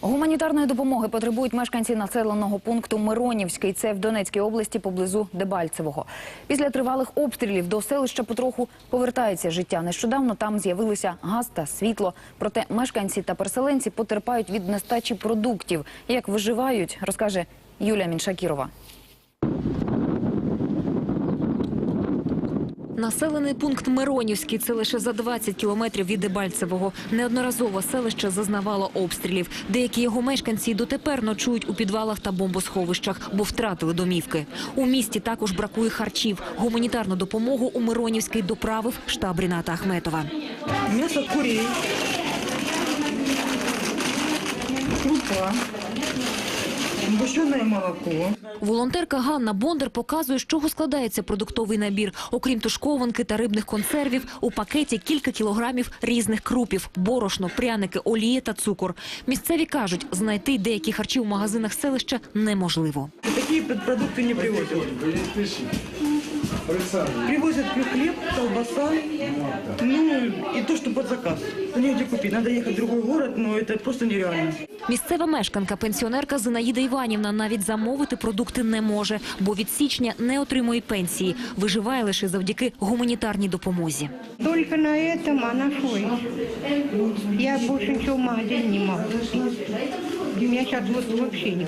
Гуманітарної допомоги потребують мешканці населеного пункту Миронівський. Це в Донецькій області поблизу Дебальцевого. Після тривалих обстрілів до селища потроху повертається життя. Нещодавно там з'явилися газ та світло. Проте мешканці та переселенці потерпають від нестачі продуктів. Як виживають, розкаже Юлія Міншакірова. Населений пункт Миронівський – це лише за 20 кілометрів від Дебальцевого. Неодноразово селище зазнавало обстрілів. Деякі його мешканці дотепер ночують у підвалах та бомбосховищах, бо втратили домівки. У місті також бракує харчів. Гуманітарну допомогу у Миронівський доправив штаб Ріната Ахметова. мясо курей, крупа, сгущенное молоко, Волонтерка Ганна Бондар показує, з чого складається продуктовий набір. Окрім тушкованки та рибних консервів, у пакеті кілька кілограмів різних крупів, борошно, пряники, олія та цукор. Місцеві кажуть, знайти деякі харчі у магазинах селища неможливо. такие продукты не привозят. Привозят хлеб, колбаса, ну и то, что под заказ. Негде купить, надо ехать в другой город, но это просто нереально. Місцева мешканка, пенсіонерка Зинаїда Іванівна навіть замовити продукти не може, бо від січня не отримує пенсії. Виживає лише завдяки гуманітарній допомозі. Только на этом, а на еще? Я больше ничего в магазине не могу купить. У меня сейчас вот вообще ни.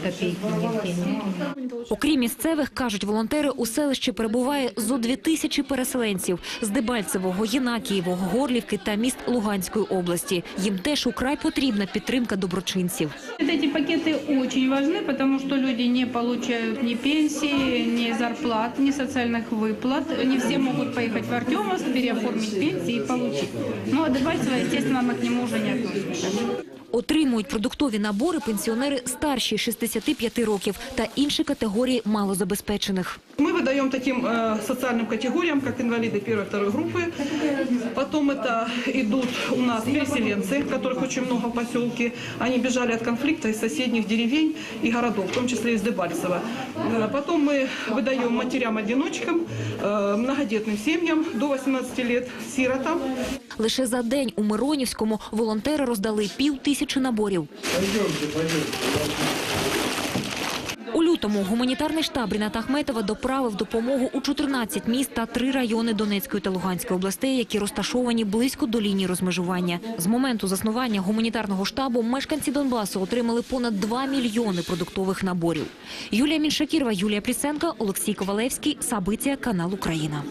Окрім місцевих, кажуть волонтери, у селищі перебуває зо дві тисячі переселенців з Дебальцевого, Єнакієвого, Горлівки та міст Луганської області. Їм теж украй потрібна підтримка доброчинців Эти пакеты очень важны, потому что люди не получают ни пенсии, ни зарплат, ни социальных выплат. Не все могут поехать в Артемовск, переоформить пенсии и получить. Ну, а Дебальцево, естественно, мы к нему уже не относимся. Отримують продуктові набори пенсіонери старші 65 років та інші категорії малозабезпечених. Мы выдаем таким э, социальным категориям, как инвалиды первой и второй группы. Потом это идут у нас переселенцы, которых очень много в поселке. Они бежали от конфликта из соседних деревень и городов, в том числе из Дебальцева. Э, Потом мы выдаем матерям-одиночкам, э, многодетным семьям до 18 лет, сиротам. Лише за день у Миронівському волонтери роздали пів тисячі наборів. У лютому гуманітарний штаб Ріната Ахметова доправив допомогу у 14 міст та три райони Донецької та Луганської областей, які розташовані близько до лінії розмежування. З моменту заснування гуманітарного штабу мешканці Донбасу отримали понад 2 мільйони продуктових наборів. Юлія Міншакірова, Юлія Плісенка, Олексій Ковалевський, Сабиція, канал Україна.